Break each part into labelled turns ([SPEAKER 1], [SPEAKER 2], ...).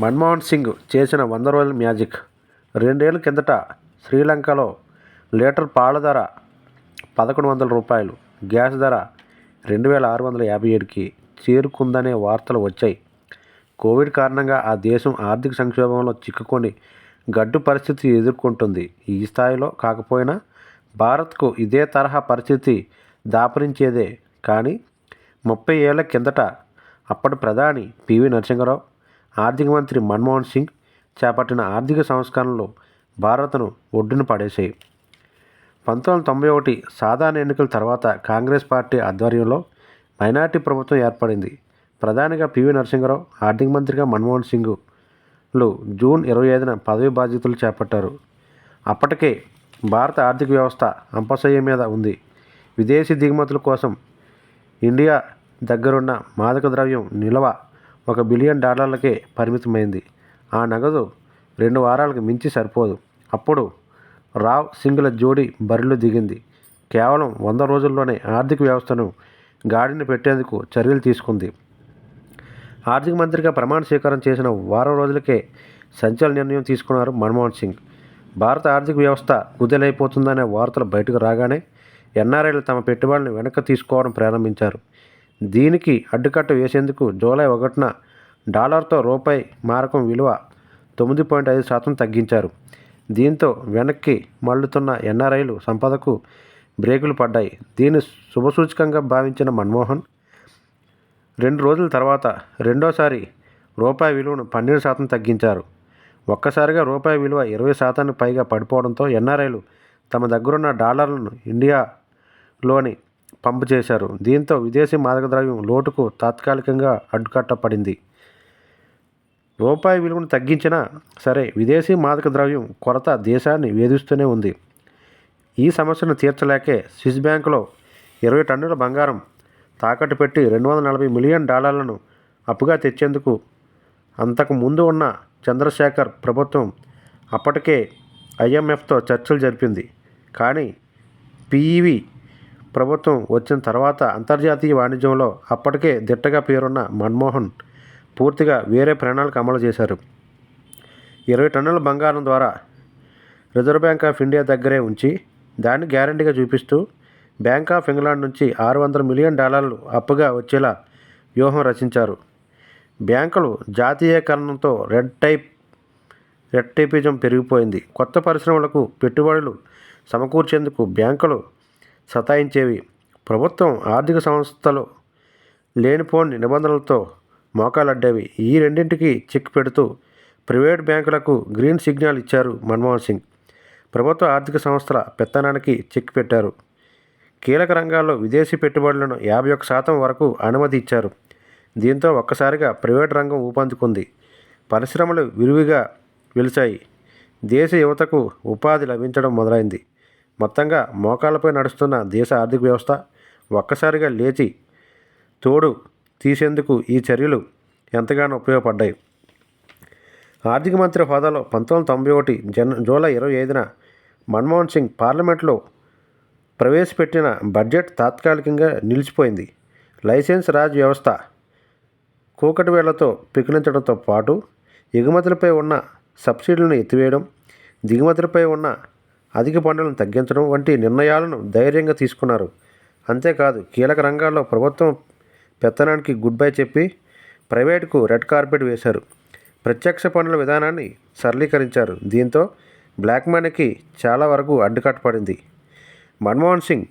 [SPEAKER 1] మన్మోహన్ సింగ్ చేసిన వంద రోజుల మ్యాజిక్. రెండేళ్ళ కిందట శ్రీలంకలో లీటర్ పాల ధర పదకొండు వందల రూపాయలు గ్యాస్ ధర రెండు వేల ఆరు వందల యాభై ఏడుకి చేరుకుందనే వార్తలు వచ్చాయి. కోవిడ్ కారణంగా ఆ దేశం ఆర్థిక సంక్షోభంలో చిక్కుకొని గడ్డు పరిస్థితి ఎదుర్కొంటుంది. ఈ స్థాయిలో కాకపోయినా భారత్కు ఇదే తరహా పరిస్థితి దాపరించేదే. కానీ ముప్పై ఏళ్ళ కిందట అప్పటి ప్రధాని పివి నరసింహరావు ఆర్థిక మంత్రి మన్మోహన్ సింగ్ చేపట్టిన ఆర్థిక సంస్కరణలు భారత్ను ఒడ్డున పడేశాయి. పంతొమ్మిది వందల తొంభై ఒకటి సాధారణ ఎన్నికల తర్వాత కాంగ్రెస్ పార్టీ ఆధ్వర్యంలో మైనార్టీ ప్రభుత్వం ఏర్పడింది. ప్రధానిగా పివి నరసింహరావు ఆర్థిక మంత్రిగా మన్మోహన్ సింగ్లు జూన్ ఇరవై ఐదున పదవి బాధ్యతలు చేపట్టారు. అప్పటికే భారత ఆర్థిక వ్యవస్థ అంపశయ్య మీద ఉంది. విదేశీ దిగుమతుల కోసం ఇండియా దగ్గరున్న మాదక ద్రవ్యం నిల్వ ఒక బిలియన్ డాలర్లకే పరిమితమైంది. ఆ నగదు రెండు వారాలకు మించి సరిపోదు. అప్పుడు రావ్ సింగ్ల జోడీ బరిలో దిగింది. కేవలం వంద రోజుల్లోనే ఆర్థిక వ్యవస్థను గాడిని పెట్టేందుకు చర్యలు తీసుకుంది. ఆర్థిక మంత్రిగా ప్రమాణ స్వీకారం చేసిన వారం రోజులకే సంచలన నిర్ణయం తీసుకున్నారు మన్మోహన్ సింగ్. భారత ఆర్థిక వ్యవస్థ కుదేలైపోతుందనే వార్తలు బయటకు రాగానే ఎన్ఆర్ఐలు తమ పెట్టుబడులను వెనక్కి తీసుకోవడం ప్రారంభించారు. దీనికి అడ్డుకట్ట వేసేందుకు జూలై ఒకటిన డాలర్తో రూపాయి మారకం విలువ తొమ్మిది పాయింట్ ఐదు శాతం తగ్గించారు. దీంతో వెనక్కి మళ్ళుతున్న ఎన్ఆర్ఐలు సంపదకు బ్రేకులు పడ్డాయి. దీన్ని శుభసూచకంగా భావించిన మన్మోహన్ రెండు రోజుల తర్వాత రెండోసారి రూపాయి విలువను పన్నెండు శాతం తగ్గించారు. ఒక్కసారిగా రూపాయి విలువ ఇరవై శాతానికి పైగా పడిపోవడంతో ఎన్ఆర్ఐలు తమ దగ్గరున్న డాలర్లను ఇండియాలోని పంపు చేశారు. దీంతో విదేశీ మాదక ద్రవ్యం లోటుకు తాత్కాలికంగా అడ్డుకట్టపడింది రూపాయి విలువను తగ్గించినా సరే విదేశీ మాదక ద్రవ్యం కొరత దేశాన్ని వేధిస్తూనే ఉంది. ఈ సమస్యను తీర్చలేకే స్విస్ బ్యాంకులో ఇరవై టన్నుల బంగారం తాకట్టు పెట్టి రెండు వందల నలభై మిలియన్ డాలర్లను అప్పుగా తెచ్చేందుకు అంతకు ముందు ఉన్న చంద్రశేఖర్ ప్రభుత్వం అప్పటికే ఐఎంఎఫ్తో చర్చలు జరిపింది. కానీ పిఈవి ప్రభుత్వం వచ్చిన తర్వాత అంతర్జాతీయ వాణిజ్యంలో అప్పటికే దిట్టగా పేరున్న మన్మోహన్ పూర్తిగా వేరే ప్రణాళిక అమలు చేశారు. ఇరవై టన్నుల బంగారం ద్వారా రిజర్వ్ బ్యాంక్ ఆఫ్ ఇండియా దగ్గరే ఉంచి దాన్ని గ్యారంటీగా చూపిస్తూ బ్యాంక్ ఆఫ్ ఇంగ్లాండ్ నుంచి ఆరు వందల మిలియన్ డాలర్లు అప్పుగా వచ్చేలా వ్యూహం రచించారు. బ్యాంకులు జాతీయకరణంతో రెడ్ టైప్ రెడ్ టైపిజం పెరిగిపోయింది. కొత్త పరిశ్రమలకు పెట్టుబడులు సమకూర్చేందుకు బ్యాంకులు సతాయించేవి. ప్రభుత్వం ఆర్థిక సంస్థలు లేనిపోని నిబంధనలతో మోకాలడ్డేవి. ఈ రెండింటికి చెక్ పెడుతూ ప్రైవేట్ బ్యాంకులకు గ్రీన్ సిగ్నల్ ఇచ్చారు మన్మోహన్ సింగ్. ప్రభుత్వ ఆర్థిక సంస్థల పెత్తనానికి చెక్ పెట్టారు. కీలక రంగాల్లో విదేశీ పెట్టుబడులను యాభై ఒక్క శాతం వరకు అనుమతి ఇచ్చారు. దీంతో ఒక్కసారిగా ప్రైవేట్ రంగం ఊపందుకుంది. పరిశ్రమలు విరివిగా వెలిచాయి దేశ యువతకు ఉపాధి లభించడం మొదలైంది. మొత్తంగా మోకాళ్ళపై నడుస్తున్న దేశ ఆర్థిక వ్యవస్థ ఒక్కసారిగా లేచి తోడు తీసేందుకు ఈ చర్యలు ఎంతగానో ఉపయోగపడ్డాయి. ఆర్థిక మంత్రి హోదాలో పంతొమ్మిది తొంభై ఒకటి జన్ జూలై ఇరవై ఐదున మన్మోహన్ సింగ్ పార్లమెంట్లో ప్రవేశపెట్టిన బడ్జెట్ తాత్కాలికంగా నిలిచిపోయింది. లైసెన్స్ రాజ్ వ్యవస్థ కూకటి వేళ్ళతో పికిలించడంతో పాటు ఎగుమతులపై ఉన్న సబ్సిడీలను ఎత్తివేయడం దిగుమతులపై ఉన్న అధిక పన్నులను తగ్గించడం వంటి నిర్ణయాలను ధైర్యంగా తీసుకున్నారు. అంతేకాదు కీలక రంగాల్లో ప్రభుత్వం పెత్తనానికి గుడ్ బై చెప్పి ప్రైవేటుకు రెడ్ కార్పెట్ వేశారు. ప్రత్యక్ష పన్నుల విధానాన్ని సరళీకరించారు. దీంతో బ్లాక్ మనీకి చాలా వరకు అడ్డుకట్ట పడింది. మన్మోహన్ సింగ్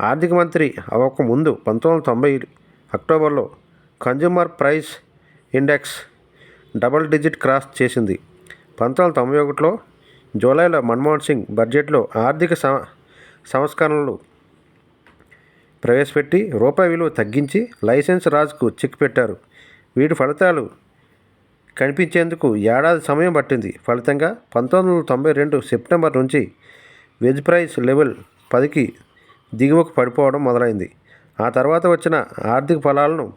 [SPEAKER 1] ఆర్థిక మంత్రి అవ్వక ముందు పంతొమ్మిది వందల తొంభై అక్టోబర్లో consumer price index double digit cross చేసింది. పంతొమ్మిది వందల తొంభై ఒకటిలో జూలైలో మన్మోహన్ సింగ్ బడ్జెట్లో ఆర్థిక సంస్కరణలు ప్రవేశపెట్టి రూపాయి విలువ తగ్గించి లైసెన్స్ రాజుకు చెక్ పెట్టారు. వీటి ఫలితాలు కనిపించేందుకు ఏడాది సమయం పట్టింది. ఫలితంగా పంతొమ్మిది వందల తొంభై రెండు సెప్టెంబర్ నుంచి వెజ్ ప్రైస్ లెవెల్ పదికి దిగువకు పడిపోవడం మొదలైంది. ఆ తర్వాత వచ్చిన ఆర్థిక ఫలాలను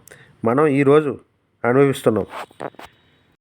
[SPEAKER 1] మనం ఈరోజు అనుభవిస్తున్నాం.